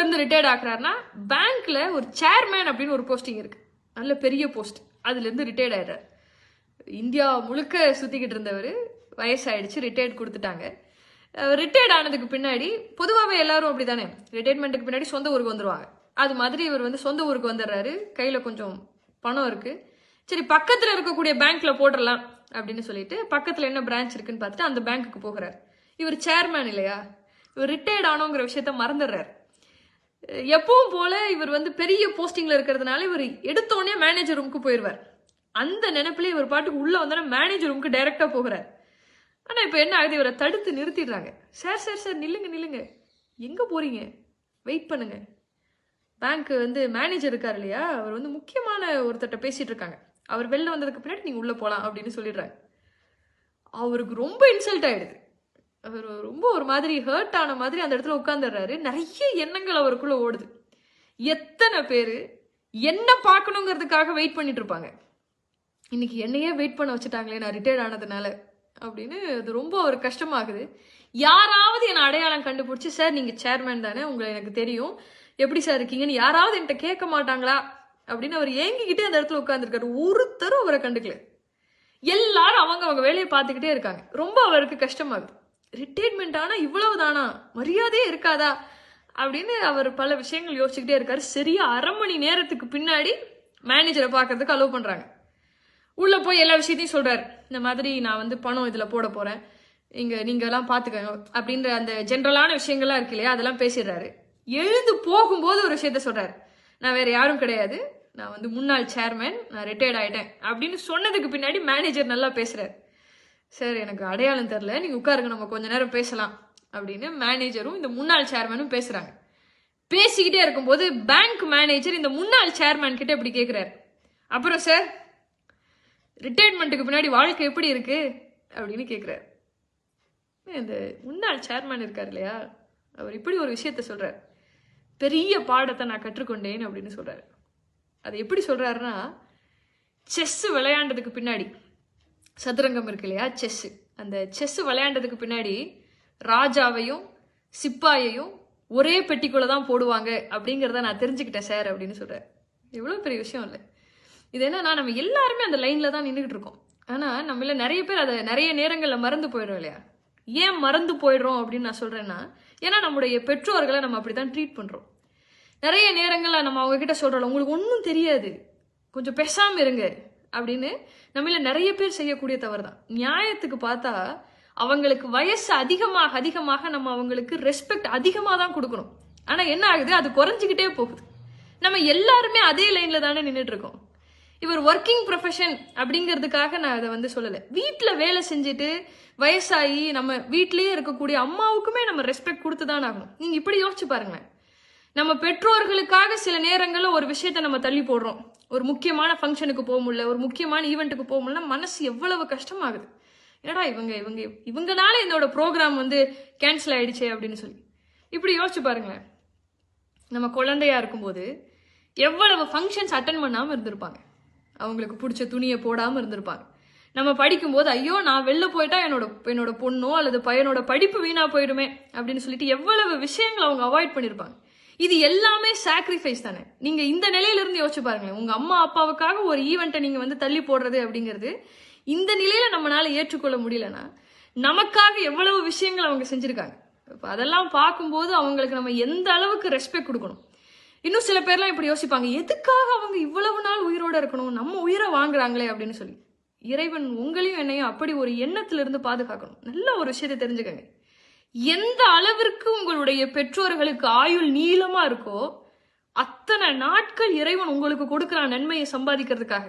இருந்து ரிட்டையர்ட் ஆக்குறாருன்னா பேங்க்ல ஒரு சேர்மேன் அப்படின்னு ஒரு போஸ்டிங் இருக்கு. நல்ல பெரிய போஸ்ட் அதுல இருந்து ரிட்டையர்ட் ஆயிடுறாரு. இந்தியா முழுக்க சுத்திக்கிட்டு இருந்தவர் வயசாயிடுச்சு ரிட்டையர்ட் கொடுத்துட்டாங்க. ரிட்டையர்ட் ஆனதுக்கு பின்னாடி பொதுவாகவே எல்லாரும் அப்படிதானே? ரிட்டையர்மெண்ட்டுக்கு பின்னாடி சொந்த ஊருக்கு வந்துருவாங்க. அது மாதிரி இவர் வந்து சொந்த ஊருக்கு வந்துடுறாரு. கையில கொஞ்சம் பணம் இருக்கு. சரி பக்கத்துல இருக்கக்கூடிய பேங்க்ல போட்டுடலாம் அப்படின்னு சொல்லிட்டு பக்கத்துல என்ன பிரான்ச் இருக்குன்னு பார்த்துட்டு அந்த பேங்க்குக்கு போகிறார். இவர் சேர்மேன் இல்லையா? இவர் ரிட்டையர்ட் ஆனோங்கிற விஷயத்த மறந்துடுறாரு. எப்பவும் போல இவர் வந்து பெரிய போஸ்டிங்ல இருக்கிறதுனால இவர் எடுத்தோடனே மேனேஜர் ரூமுக்கு போயிடுவார் அந்த நினைப்புல இவர் பாட்டுக்கு உள்ள வந்தோடனே மேனேஜர் ரூமுக்கு டைரக்டா போகிறார். ஆனா இப்ப என்ன ஆகுது? இவரை தடுத்து நிறுத்திடுறாங்க. சார் சார் சார் நில்லுங்க நில்லுங்க. எங்க போறீங்க? வெயிட் பண்ணுங்க. பேங்க் வந்து மேனேஜர் இருக்கார் இல்லையா? அவர் வந்து முக்கியமான ஒருத்தட்ட பேசிட்டு இருக்காங்க. அவர் வெளில வந்ததுக்கு பின்னாடி நீங்க உள்ள போலாம் அப்படின்னு சொல்லிடுறாங்க அவருக்கு ரொம்ப இன்சல்ட் ஆயிடுது. அவர் ரொம்ப ஒரு மாதிரி ஹர்ட் ஆன மாதிரி அந்த இடத்துல உட்காந்துடுறாரு நிறைய எண்ணங்கள் அவருக்குள்ள ஓடுது. எத்தனை பேர் என்ன பார்க்கணுங்கிறதுக்காக வெயிட் பண்ணிட்டு இருப்பாங்க. இன்னைக்கு என்னையே வெயிட் பண்ண வச்சுட்டாங்களே நான் ரிட்டையர்ட் ஆனதுனால அப்படின்னு அது ரொம்ப ஒரு கஷ்டமாகுது. யாராவது என்னை அடையாளம் கண்டுபிடிச்சி சார் நீங்கள் சேர்மேன் தானே உங்களை எனக்கு தெரியும். எப்படி சார் இருக்கீங்கன்னு யாராவது என்கிட்ட கேட்க மாட்டாங்களா? அப்படின்னு அவர் ஏங்கிக்கிட்டே அந்த இடத்துல உட்காந்துருக்காரு ஒருத்தரும் அவரை கண்டுக்கல. எல்லாரும் அவங்க அவங்க வேலையை பார்த்துக்கிட்டே இருக்காங்க. ரொம்ப அவருக்கு கஷ்டமாகுது. ரிட்டைர்மெண்ட் ஆனால் இவ்வளவு தானா மரியாதையே இருக்காதா? அப்படின்னு அவர் பல விஷயங்கள் யோசிச்சுக்கிட்டே இருக்காரு. சரியா அரை மணி நேரத்துக்கு பின்னாடி மேனேஜரை பார்க்கறதுக்கு அலோவ் பண்ணுறாங்க உள்ளே போய் எல்லா விஷயத்தையும் சொல்கிறார் இந்த மாதிரி நான் வந்து பணம் இதில் போட போகிறேன் இங்கே நீங்கள்லாம் பார்த்துக்கங்க அப்படின்ற அந்த ஜென்ரலான விஷயங்கள்லாம் இருக்கு இல்லையா? அதெல்லாம் பேசிடுறாரு. எழுந்து போகும்போது ஒரு விஷயத்த சொல்கிறார் நான் வேறு யாரும் கிடையாது. நான் வந்து முன்னாள் சேர்மேன் நான் ரிட்டையர்ட் ஆகிட்டேன் அப்படின்னு சொன்னதுக்கு பின்னாடி மேனேஜர் நல்லா பேசுகிறார் சார் எனக்கு அடையாளம் தெரில நீங்கள் உட்காருங்க. நம்ம கொஞ்ச நேரம் பேசலாம். அப்படின்னு மேனேஜரும் இந்த முன்னாள் சேர்மனும் பேசுகிறாங்க பேசிக்கிட்டே இருக்கும்போது பேங்க் மேனேஜர் இந்த முன்னாள் சேர்மேன் கிட்ட இப்படி கேட்குறாரு அப்புறம் சார் ரிட்டையர்மெண்ட்டுக்கு பின்னாடி வாழ்க்கை எப்படி இருக்கு? அப்படின்னு கேட்குறாரு இந்த முன்னாள் சேர்மேன் இருக்கார் இல்லையா? அவர் இப்படி ஒரு விஷயத்த சொல்கிறார் பெரிய பாடத்தை நான் கற்றுக்கொண்டேன் அப்படின்னு சொல்கிறாரு அது எப்படி சொல்கிறாருன்னா செஸ் விளையாண்டதுக்கு பின்னாடி சதுரங்கம் இருக்கு இல்லையா? செஸ். அந்த செஸ் விளையாண்டதுக்கு பின்னாடி ராஜாவையும் சிப்பாயையும் ஒரே பெட்டிக்குள்ளே தான் போடுவாங்க அப்படிங்கிறத நான் தெரிஞ்சுக்கிட்டேன் சார் அப்படின்னு சொல்கிறேன் இவ்வளோ பெரிய விஷயம் இல்லை. இது என்னன்னா நம்ம எல்லாருமே அந்த லைனில் தான் நின்றுக்கிட்டு இருக்கோம். ஆனால் நம்மள நிறைய பேர் அதை நிறைய நேரங்களில் மறந்து போயிடும் இல்லையா? ஏன் மறந்து போயிடுறோம் அப்படின்னு நான் சொல்கிறேன்னா ஏன்னா நம்முடைய பெற்றோர்களை நம்ம அப்படி தான் ட்ரீட் பண்ணுறோம் நிறைய நேரங்களில் நம்ம அவங்க சொல்கிறோம் உங்களுக்கு ஒன்றும் தெரியாது. கொஞ்சம் பெசாமல் இருங்க. அப்படின்னு நம்மள நிறைய பேர் செய்யக்கூடிய தவறு தான் நியாயத்துக்கு பார்த்தா அவங்களுக்கு வயசு அதிகமாக அதிகமாக நம்ம அவங்களுக்கு ரெஸ்பெக்ட் அதிகமாக தான் கொடுக்கணும். ஆனால் என்ன ஆகுது? அது குறைஞ்சிக்கிட்டே போகுது. நம்ம எல்லாருமே அதே லைன்ல தானே நின்றுட்டு இருக்கோம். இவர் ஒர்க்கிங் ப்ரொஃபஷன் அப்படிங்கிறதுக்காக நான் அதை வந்து சொல்லலை. வீட்டில் வேலை செஞ்சுட்டு வயசாகி நம்ம வீட்லேயே இருக்கக்கூடிய அம்மாவுக்குமே நம்ம ரெஸ்பெக்ட் கொடுத்து தான் ஆகணும். நீங்கள் இப்படி யோசிச்சு பாருங்களேன். நம்ம பெற்றோர்களுக்காக சில நேரங்களில் ஒரு விஷயத்த நம்ம தள்ளி போடுறோம். ஒரு முக்கியமான ஃபங்க்ஷனுக்கு போக முடியல ஒரு முக்கியமான ஈவெண்ட்டுக்கு போக முடியல மனசு எவ்வளவு கஷ்டமாகுது? என்னடா இவங்க இவங்க இவங்கனால என்னோட ப்ரோக்ராம் வந்து கேன்சல் ஆயிடுச்சே அப்படின்னு சொல்லி. இப்படி யோசிச்சு பாருங்களேன். நம்ம குழந்தையா இருக்கும்போது எவ்வளவு ஃபங்க்ஷன்ஸ் அட்டன் பண்ணாமல் இருந்திருப்பாங்க. அவங்களுக்கு பிடிச்ச துணியை போடாமல் இருந்திருப்பாங்க. நம்ம படிக்கும்போது ஐயோ நான் வெளில போயிட்டா என்னோட என்னோட பொண்ணோ அல்லது பையனோட படிப்பு வீணா போயிடுமே அப்படின்னு சொல்லிட்டு எவ்வளவு விஷயங்களை அவங்க அவாய்ட் பண்ணியிருப்பாங்க இது எல்லாமே சாக்ரிஃபைஸ் தானே. நீங்க இந்த நிலையிலிருந்து யோசிச்சு பாருங்களேன். உங்க அம்மா அப்பாவுக்காக ஒரு ஈவெண்ட்டை நீங்க வந்து தள்ளி போடுறது அப்படிங்கிறது இந்த நிலையில நம்மளால ஏற்றுக்கொள்ள முடியலன்னா நமக்காக எவ்வளவு விஷயங்கள் அவங்க செஞ்சிருக்காங்க. அதெல்லாம் பார்க்கும்போது அவங்களுக்கு நம்ம எந்த அளவுக்கு ரெஸ்பெக்ட் கொடுக்கணும்? இன்னும் சில பேர்லாம் இப்படி யோசிப்பாங்க. எதுக்காக அவங்க இவ்வளவு நாள் உயிரோட இருக்கணும்? நம்ம உயிரை வாங்குறாங்களே அப்படின்னு சொல்லி. இறைவன் உங்களையும் என்னையும் அப்படி ஒரு எண்ணத்திலிருந்து பாதுகாக்கணும். நல்ல ஒரு விஷயத்தை தெரிஞ்சுக்கங்க. எந்த அளவிற்கு உங்களுடைய பெற்றோர்களுக்கு ஆயுள் நீளமா இருக்கோ அத்தனை நாட்கள் இறைவன் உங்களுக்கு கொடுக்கிற நன்மையை சம்பாதிக்கிறதுக்காக.